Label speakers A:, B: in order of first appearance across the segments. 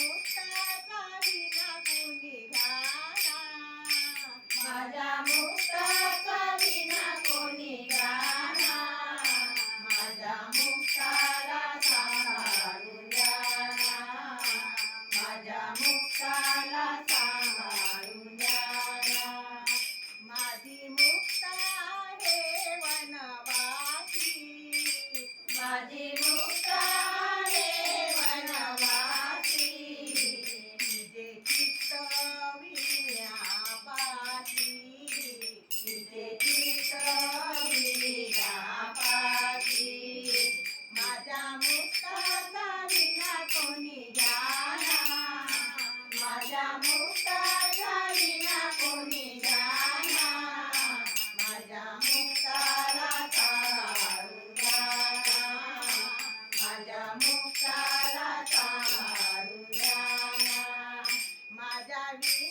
A: मुक्ता काली ना कुणी घाला माझ्या मुक्ता ಮಾಡಿ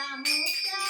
A: Mucha, mucha.